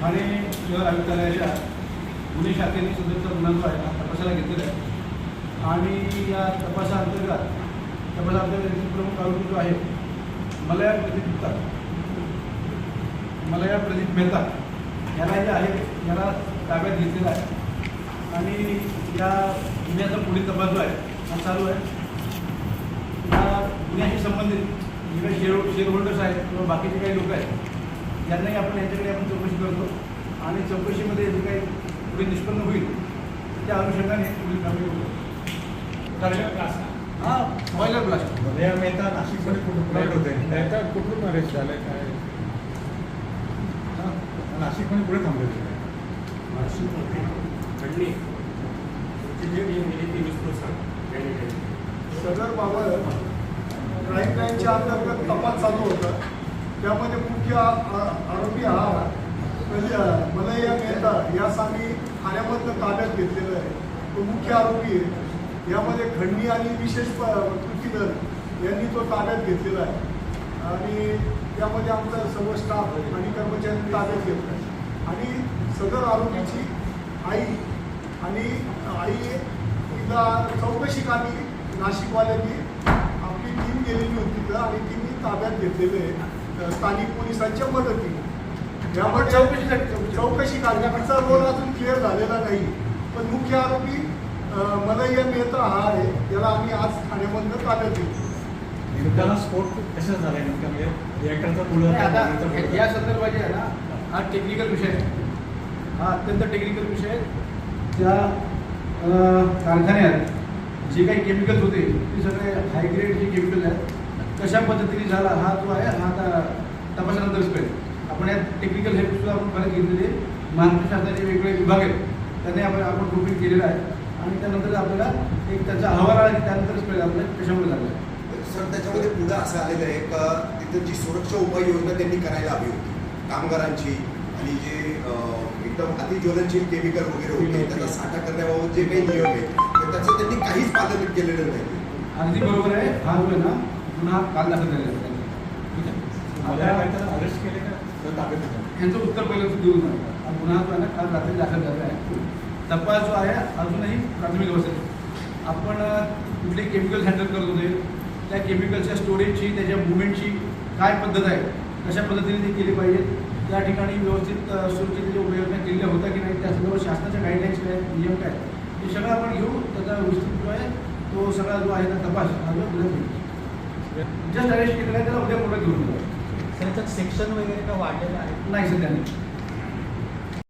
ठाणे शहर आयुक्तालयाच्या गुन्हे शाखेने सदरचा गुन्हा जो आहे हा तपासाला घेतलेला आहे. आणि या तपासाअंतर्गत तपासाअंतर्गत प्रमुख आरोपी जो आहे मलया प्रदीप गुप्ता. मलया प्रदीप मेहता. याला जे आहे याला ताब्यात घेतलेला आहे. आणि या गुन्ह्याचा पुढील तपास जो आहे हा चालू आहे. या गुन्ह्याशी संबंधित जे काही शेअर शेअर होल्डर्स आहेत किंवा बाकीचे काही लोक आहेत यांनाही आपण यांच्याकडे आपण चौकशी करतो आणि चौकशीमध्ये जे काही पुढे निष्पन्न होईल त्या अनुषंगाने पुढील कारवाई होईल हां बॉयलर ब्लास्ट मलया मेहता नाशिकमध्ये कुठून फ्लाईट होते? झालं? काय? नाशिकमध्ये कुठे थांबले होते? नाशिकमध्ये. घडली सदर बाबत क्राईम लाईनच्या अंतर्गत तपास चालू होता. त्यामध्ये मुख्य आरोपी हा म्हणजे मलया मेहता यास आम्ही ठाण्यामधनं ताब्यात घेतलेला आहे. तो मुख्य आरोपी आहे. यामध्ये खंडणी आणि विशेष प- कृती दल यांनी तो ताब्यात घेतलेला आहे. आणि त्यामध्ये आमचा सर्व स्टाफ आणि कर्मचाऱ्यांनी ताब्यात घेतला आहे. आणि सदर आरोपीची आई आणि आई तिला चौकशी कामी नाशिकवाल्यांनी आपली टीम गेलेली होती तिथं आणि तिने ताब्यात घेतलेलं आहे. स्थानिक पोलिसांच्या मदतीने. यामध्ये चौकशीसाठी चौकशी. चौकशी काढण्याचा रोल अजून क्लिअर झालेला नाही. पण मुख्य आरोपी मलय्या मेहता हा आहे. याला आम्ही आज ठाण्यामधनं ताब्यात घेतलो नेमका स्फोट कशा झाला नेमका म्हणजे रिॲक्टरचा पुढं या संदर्भात जे आहे ना हा टेक्निकल विषय आहे. हा अत्यंत टेक्निकल विषय आहे. त्या कारखान्यात जे काही केमिकल्स होते ते सगळे हायग्रेड जे केमिकल आहेत कशा पद्धतीने झाला हा जो आहे हा आता तपासानंतरच कळेल. आपण या टेक्निकल हेल्प सुद्धा आपण परत घेतलेले महाराष्ट्र शासनाचे वेगवेगळे विभाग आहेत. त्यांनी आपण आपण ग्रुपिंग केलेलं आहे. आणि त्यानंतर आपल्याला एक त्याचा अहवाल आला की त्यानंतरच कळेल आपल्याला कशामुळे झालं. सर त्याच्यामध्ये पुढं असं आलेलं आहे का तिथं जी सुरक्षा उपाययोजना त्यांनी करायला हवी होती कामगारांची आणि जे एकदम अतिज्वलनशील केमिकल वगैरे होते त्याचा साठा करण्याबाबत जे काही नियम आहे तर त्याचं त्यांनी काहीच पालन केलेलं नाही. अगदी बरोबर आहे. हा ना? गुन्हा काल दाखल झालेला आहे ठीक आहे? यांचं उत्तर पहिलं देऊ नका हा गुन्हा जो आहे ना काल रात्री दाखल झालेला आहे तपास जो आहे अजूनही प्राथमिक अवस्थेत. आपण कुठले केमिकल्स हँडल करत होते. त्या केमिकलच्या स्टोरेजची त्याच्या मुवमेंटची काय पद्धत आहे? कशा पद्धतीने ते केली पाहिजे? त्या ठिकाणी व्यवस्थित सुरक्षिततेच्या उपाययोजना केलेल्या होत्या की नाही? त्या संदर्भात शासनाच्या गाईडलाईन्स काय नियम काय हे सगळं आपण घेऊ. त्याचा विस्तृत जो आहे तो सगळा जो आहे ना तपास. हा जो जस्ट अरेस्ट केलेला आहे त्याला उद्या मोठं घेऊन जाऊ. त्यांच्यात सेक्शन वगैरे का वाढलेलं आहे? नाही सध्या नाही